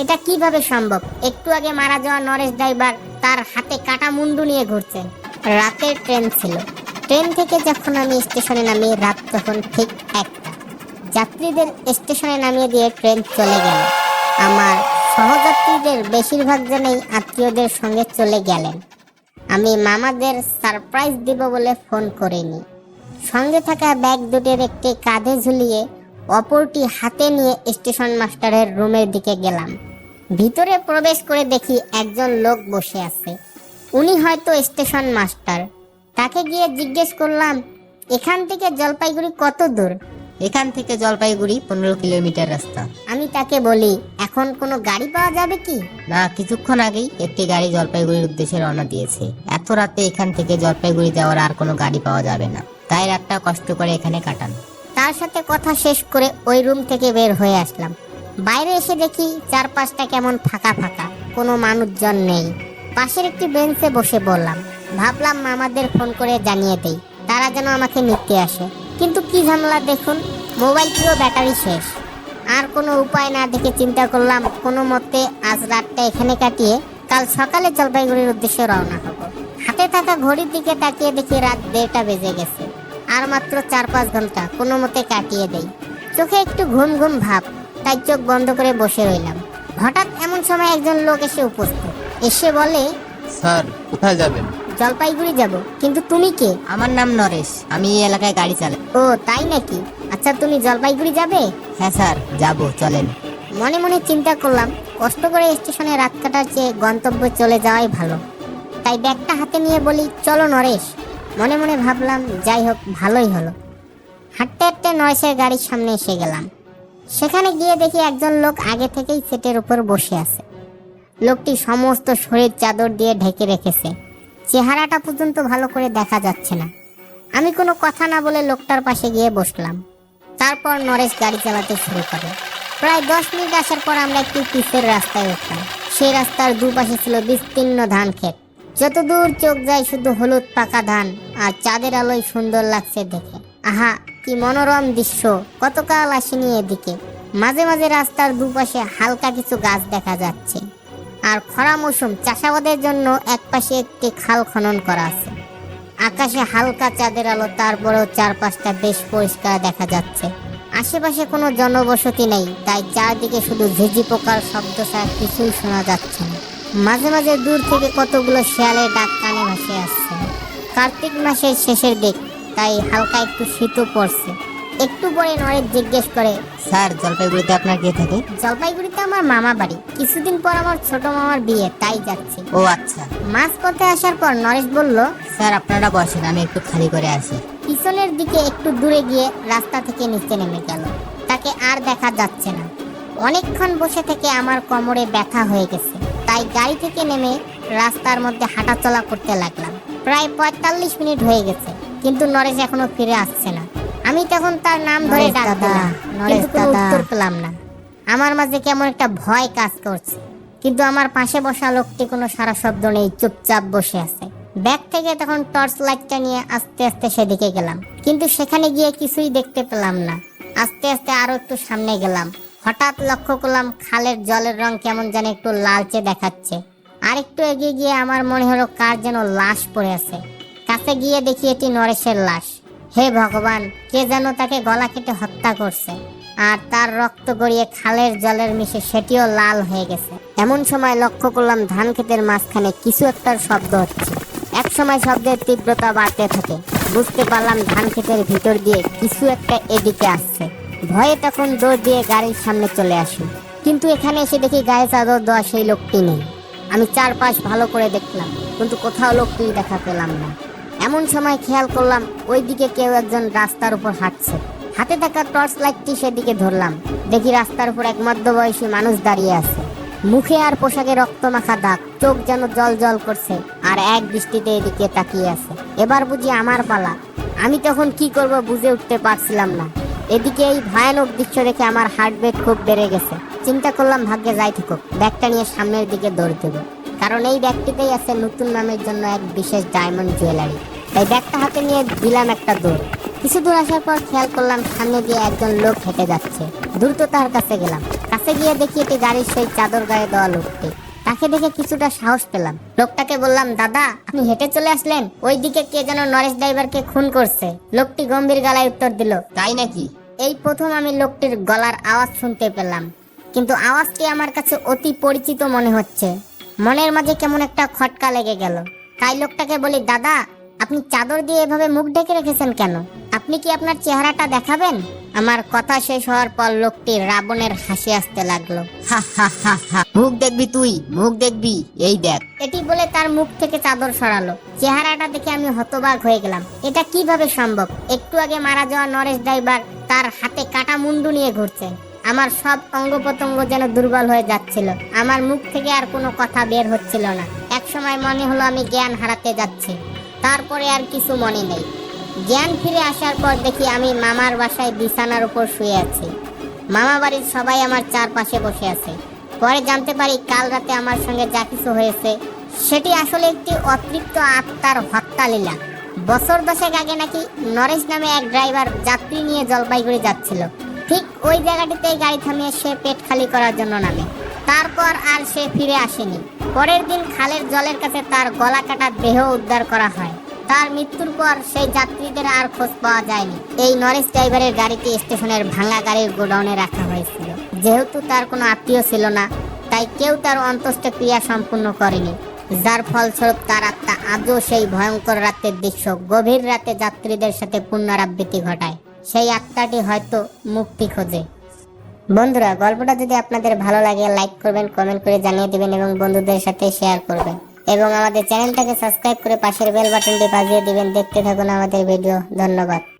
এটা কীভাবে সম্ভব? একটু আগে মারা যাওয়া নরেশ ড্রাইভার তার হাতে কাটা মুন্ডু নিয়ে ঘুরছে রাতের ট্রেন ছিল। ট্রেন থেকে যখন আমি স্টেশনে নামি, রাত তখন ঠিক একটা। যাত্রীদের স্টেশনে নামিয়ে দিয়ে ট্রেন চলে গেল। আমার সহযাত্রীদের বেশিরভাগ জনেই আত্মীয়দের সঙ্গে চলে গেলেন। আমি মামাদের সারপ্রাইজ দিব বলে ফোন করিনি। সঙ্গে থাকা ব্যাগ দুটির একটি কাঁধে ঝুলিয়ে অপরটি হাতে নিয়ে স্টেশন মাস্টারের রুমের দিকে গেলাম। ভিতরে প্রবেশ করে দেখি একজন লোক বসে আছে। উনি হয়তো স্টেশন মাস্টার। তাকে গিয়ে জিজ্ঞেস করলাম এখান থেকে জলপাইগুড়ি কত দূর? এখান থেকে জলপাইগুড়ি পনেরো কিলোমিটার রাস্তা। আমি তাকে বলি এখন কোনো গাড়ি পাওয়া যাবে কি? না কিছুক্ষণ আগেই একটি গাড়ি জলপাইগুড়ির উদ্দেশ্যে রওনা দিয়েছে। এত রাতে এখান থেকে জলপাইগুড়ি যাওয়ার আর কোনো গাড়ি পাওয়া যাবে না। তাই রাতটা কষ্ট করে এখানে কাটান। তার সাথে কথা শেষ করে ওই রুম থেকে বের হয়ে আসলাম। বাইরে এসে দেখি চারপাশটা কেমন ফাঁকা ফাঁকা, কোনো মানুষজন নেই। পাশের একটি বেঞ্চে বসে বললাম, ভাবলাম মামাদের ফোন করে জানিয়ে দেই, তারা যেন আমাকে নিতে আসে। কিন্তু কি ঝামেলা দেখুন মোবাইলটিরও ব্যাটারি শেষ। আর কোনো উপায় না দেখে চিন্তা করলাম, কোনো মতে আজ রাতটা এখানে কাটিয়ে কাল সকালে জলপাইগুড়ির উদ্দেশ্যে রওনা হব। হাতে থাকা ঘড়ির দিকে তাকিয়ে দেখি রাত দেড়টা বেজে গেছে। আর মাত্র চার পাঁচ ঘণ্টা, কোনো মতে কাটিয়ে দেই। চোখে একটু ঘুম ঘুম ভাব তাই চোখ বন্ধ করে বসে রইলাম। হঠাৎ এমন সময় একজন লোক এসে উপস্থিত। এসে বলে স্যার কোথায় যাবেন? জলপাইগুড়ি যাব। কিন্তু তুমি কে? আমার নাম নরেশ। আমি এই এলাকায় গাড়ি চালাই। ও তাই নাকি? আচ্ছা তুমি জলপাইগুড়ি যাবে? হ্যাঁ স্যার যাব চলেন। মনে মনে চিন্তা করলাম কষ্ট করে স্টেশনে রাত কাটার চেয়ে গন্তব্যে চলে যাওয়াই ভালো। তাই ব্যাগটা হাতে নিয়ে বলি চলো নরেশ। মনে মনে ভাবলাম যাই হোক ভালোই হলো। হাঁটতে হাঁটতে নরেশের গাড়ির সামনে এসে গেলাম। সেখানে গিয়ে দেখি একজন লোক আগে থেকেই সেটের উপর বসে আছে। লোকটি সমস্ত শরীর চাদর দিয়ে ঢেকে রেখেছে। চেহারাটা পর্যন্ত ভালো করে দেখা যাচ্ছে না। আমি কোনো কথা না বলে লোকটার পাশে গিয়ে বসলাম। তারপর নরেশ গাড়ি চালাতে শুরু করে। প্রায় দশ মিনিট আসার পর আমরা একটি পিসের রাস্তায় উঠলাম। সেই রাস্তার দুপাশে ছিল বিস্তীর্ণ ধান ক্ষেত। যতদূর চোখ যায় শুধু হলুদ পাকা ধান আর চাঁদের আলোয় সুন্দর লাগছে দেখে। আহা কি মনোরম দৃশ্য। কতকাল আসেনি এদিকে। মাঝে মাঝে রাস্তার দুপাশে হালকা কিছু গাছ দেখা যাচ্ছে। আর খরা মৌসুম, চাষাবাদের জন্য একপাশে একটি খাল খনন করা আছে। আকাশে হালকা চাঁদের আলো, তারপরেও চারপাশটা বেশ পরিষ্কার দেখা যাচ্ছে। আশেপাশে কোনো জনবসতি নেই, তাই চারদিকে শুধু ঝিঝি পোকার শব্দ ছাড়া কিছুই শোনা যাচ্ছে না। মাঝে মাঝে দূর থেকে কতগুলো শেয়ালের ডাক কানে ভাসে আসছে। কার্তিক মাসের শেষের দিক তাই হালকা একটু শীতও পড়ছে। একটু পরে নরেশ জিজ্ঞেস করে স্যার জলপাইগুড়িতে আপনার কে থাকে? জলপাইগুড়িতে আমার মামা বাড়ি। কিছুদিন পর আমার ছোট মামার বিয়ে তাই যাচ্ছি। ও আচ্ছা। মাঝ পথে আসার পর নরেশ বলল স্যার আপনারা বসেন আমি একটু খালি করে আসি। পিছনের দিকে একটু দূরে গিয়ে রাস্তা থেকে নিচে নেমে গেল। তাকে আর দেখা যাচ্ছে না। অনেকক্ষণ বসে থেকে আমার কোমরে ব্যথা হয়ে গেছে। তাই গাড়ি থেকে নেমে রাস্তার মধ্যে হাঁটাচলা করতে লাগলাম। প্রায় পঁয়তাল্লিশ মিনিট হয়ে গেছে। কিন্তু নরেশ এখনও ফিরে আসছে না। আমি তখন তার নাম ধরে নরেশ ডাক দাদা, দিলাম নরেশ কিন্তু কোনো দাদা। উত্তর পেলাম না। আমার মাঝে কেমন একটা ভয় কাজ করছে কিন্তু আমার পাশে বসা লোকটি কোনো সারা শব্দ নেই চুপচাপ বসে আছে। ব্যাগ থেকে তখন টর্চ লাইটটা নিয়ে আস্তে আস্তে সেদিকে গেলাম কিন্তু সেখানে গিয়ে কিছুই দেখতে পেলাম না। আস্তে আস্তে আরও একটু সামনে গেলাম হঠাৎ লক্ষ্য করলাম খালের জলের রং কেমন যেন একটু লালচে দেখাচ্ছে। আর একটু এগিয়ে গিয়ে আমার মনে হলো কার যেন লাশ পড়ে আছে। কাছে গিয়ে দেখি এটি নরেশের লাশ। হে ভগবান, কে যেন তাকে গলা কেটে হত্যা করছে। আর তার রক্ত গড়িয়ে খালের জলের মিশে সেটিও লাল হয়ে গেছে। এমন সময় লক্ষ্য করলাম ধান ক্ষেতের মাঝখানে কিছু একটার শব্দ হচ্ছে। এক সময় শব্দের তীব্রতা বাড়তে থাকে। বুঝতে পারলাম ধান ক্ষেতের ভিতর দিয়ে কিছু একটা এদিকে আসছে। ভয়ে তখন দৌড় দিয়ে গাড়ির সামনে চলে আসি। কিন্তু এখানে এসে দেখি গায়ে চাদর দেওয়া সেই লোকটি নেই। আমি চারপাশ ভালো করে দেখলাম, কিন্তু কোথাও লোকটি দেখা পেলাম না। এমন সময় খেয়াল করলাম ওইদিকে কেউ একজন রাস্তার উপর হাঁটছে। হাতে থাকা টর্চ লাইটটি সেদিকে ধরলাম। দেখি রাস্তার উপর এক মধ্যবয়সী মানুষ দাঁড়িয়ে আছে। মুখে আর পোশাকে রক্ত মাখা দাগ, চোখ যেন জল জল করছে আর এক দৃষ্টিতে এদিকে তাকিয়ে আছে। এবার বুঝি আমার পালা। আমি তখন কি করব বুঝে উঠতে পারছিলাম না। এদিকে এই ভয়ানক দৃশ্য দেখে আমার হার্টবিট খুব বেড়ে গেছে। চিন্তা করলাম, ভাগ্যে যাই থাকুক। ব্যাগটা নিয়ে সামনের দিকে দৌড় দেবো। কারণ এই ব্যাগটিতেই আছে নতুন নামের জন্য এক বিশেষ ডায়মন্ড জুয়েলারি তাই ব্যাগটা হাতে নিয়ে দিলাম একটা দৌড় কিছু দূর আসার পর খেয়াল করলাম সামনে দিয়ে একজন লোক হেঁটে যাচ্ছে। দ্রুত তার কাছে গেলাম। কাছে গিয়ে দেখি এটি গাড়ির সেই চাদর গায়ে দেওয়া লোকটি। তাকে দেখে কিছুটা সাহস পেলাম। লোকটাকে বললাম, দাদা, আপনি হেঁটে চলে আসলেন? ওইদিকে কে যেন নরেশ ড্রাইভারকে খুন করছে। লোকটি গম্ভীর গলায় উত্তর দিল, তাই নাকি? এই প্রথম আমি লোকটির গলার আওয়াজ শুনতে পেলাম। কিন্তু আওয়াজটি আমার কাছে অতি পরিচিত মনে হচ্ছে। মনের মাঝে কেমন একটা খটকা লেগে গেল। তাই লোকটাকে বলি, দাদা, আপনি চাদর দিয়ে এভাবে মুখ ঢেকে রেখেছেন কেন? আপনি কি আপনার চেহারাটা দেখাবেন? আমার কথা শেষ হওয়ার পর লোকটি রাবণের হাসি আসতে লাগল। মুখ দেখবি তুই, মুখ দেখবি, এই দেখ। এটি বলে তার মুখ থেকে চাদর সরালো। চেহারাটা দেখে আমি হতবাক হয়ে গেলাম। এটা কীভাবে সম্ভব? একটু আগে মারা যাওয়া নরেশ ড্রাইভার তার হাতে কাটা মুন্ডু নিয়ে ঘুরছে। আমার সব অঙ্গ প্রত্যঙ্গ যেন দুর্বল হয়ে যাচ্ছিল। আমার মুখ থেকে আর কোনো কথা বের হচ্ছিল না। এক সময় মনে হলো আমি জ্ঞান হারাতে যাচ্ছি। তারপরে আর কিছু মনে নেই। জ্ঞান ফিরে আসার পর দেখি আমি মামার বাসায় বিছানার উপর শুয়ে আছি। মামা বাড়ির সবাই আমার চারপাশে বসে আছে। পরে জানতে পারি কাল রাতে আমার সঙ্গে যা কিছু হয়েছে, সেটি আসলে একটি অতৃপ্ত আত্মার হত্যালীলা বছর দশেক আগে নাকি নরেশ নামে এক ড্রাইভার যাত্রী নিয়ে জলপাইগুড়ি যাচ্ছিল। ঠিক ওই জায়গাটিতেই গাড়ি থামিয়ে সে পেট খালি করার জন্য নামে। তারপর আর সে ফিরে আসেনি। পরের দিন খালের জলের কাছে তার গলা কাটা দেহ উদ্ধার করা হয়। তার মৃত্যুর পর সেই যাত্রীদের আর খোঁজ পাওয়া যায়নি। এই নরেশ ড্রাইভারের গাড়িটি স্টেশনের ভাঙা গাড়ির গোডাউনে রাখা হয়েছিল। যেহেতু তার কোনো আত্মীয় ছিল না, তাই কেউ তার অন্ত্যেষ্টিক্রিয়া সম্পূর্ণ করেনি। যার ফলস্বরূপ তার আত্মা আজও সেই ভয়ঙ্কর রাতের দৃশ্য গভীর রাতে যাত্রীদের সাথে পুনরাবৃত্তি ঘটায়। সেই আত্মাটি হয়তো মুক্তি খোঁজে। বন্ধুরা, গল্পটা যদি আপনাদের ভালো লাগে, লাইক করবেন, কমেন্ট করে জানিয়ে দিবেন এবং বন্ধুদের সাথে শেয়ার করবেন। এবং আমাদের চ্যানেলটাকে সাবস্ক্রাইব করে পাশের বেল বাটনটি বাজিয়ে দিবেন। দেখতে থাকুন আমাদের ভিডিও। ধন্যবাদ।